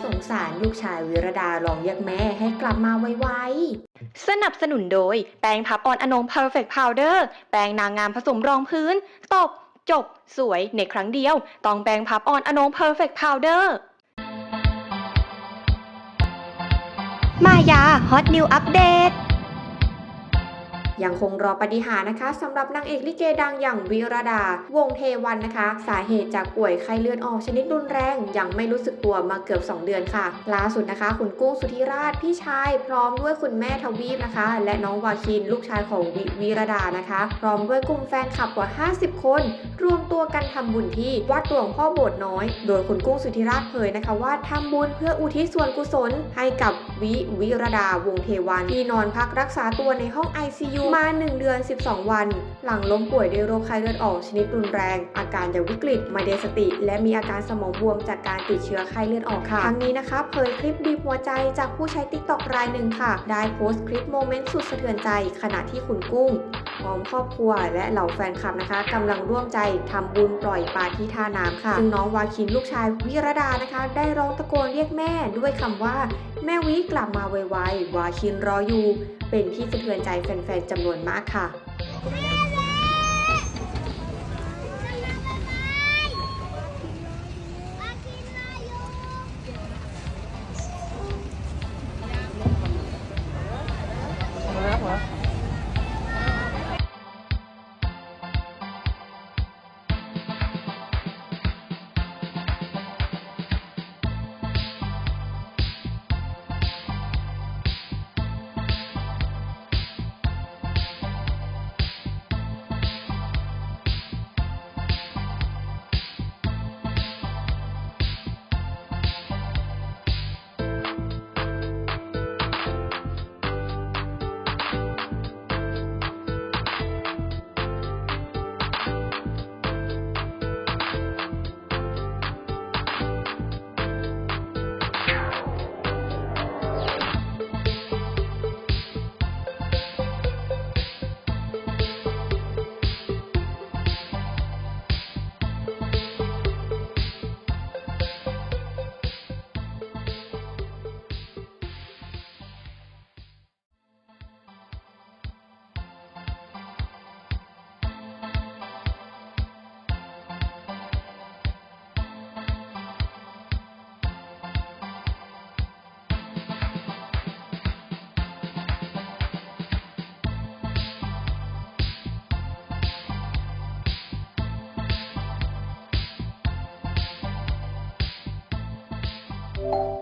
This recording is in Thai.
สงสารลูกชายวิรดาลองเรียกแม่ให้กลับมาไวสนับสนุนโดย แปรงพับออนอนง Perfect Powder แปรงนางงามผสมรองพื้น ตบ จบ สวย ในครั้งเดียว ต้องแปรงพับออนอนง Perfect Powder มายาฮอตนิวอัปเดตๆ ยังคงรอปฏิหารนะคะสำหรับนางเอกลิเกดังอย่างวิรดา วงเทวันนะคะ สาเหตุจากป่วยไข้เลือดออกชนิดรุนแรง ยังไม่รู้สึกตัวมาเกือบ 2 เดือนค่ะ ล่าสุดนะคะ คุณกุ้งสุธิราชพี่ชาย พร้อมด้วยคุณแม่ทวีปนะคะ และน้องวาคินลูกชายของวิวรดานะคะ พร้อมด้วยกลุ่มแฟนคลับกว่า 50 คน รวมตัวกันทำบุญที่วัดหลวงพ่อโบสถ์น้อย โดยคุณกุ้งสุธิราชเผยนะคะว่าทำบุญเพื่ออุทิศส่วนกุศลให้กับวิวิรดาวงเทวันที่นอนพักรักษาตัวในห้อง ICU มา 1 เดือน 12 วัน หลังล้มป่วยด้วยโรคไข้เลือดออกชนิดรุนแรง อาการยังวิกฤตไม่ได้สติ และมีอาการสมองบวมจากการติดเชื้อไข้เลือดออกค่ะทั้งนี้นะคะเผยคลิปบีบหัวใจจากผู้ใช้ติ๊กต็อกรายหนึ่งค่ะ ได้โพสต์คลิปโมเมนต์สุดสะเทือนใจ ขณะที่คุณกุ้ง พร้อมครอบครัวและเหล่าแฟนคลับนะคะกำลังร่วมใจทำบุญปล่อยปลาที่ท่าน้ำค่ะ ซึ่งน้องวาคินลูกชายวิรดานะคะ ได้ร้องตะโกนเรียกแม่ด้วยคำว่าแม่วิกลับมาไวๆวาคินรออยู่ เป็นที่สะเทือนใจแฟนๆจำนวนมากค่ะ you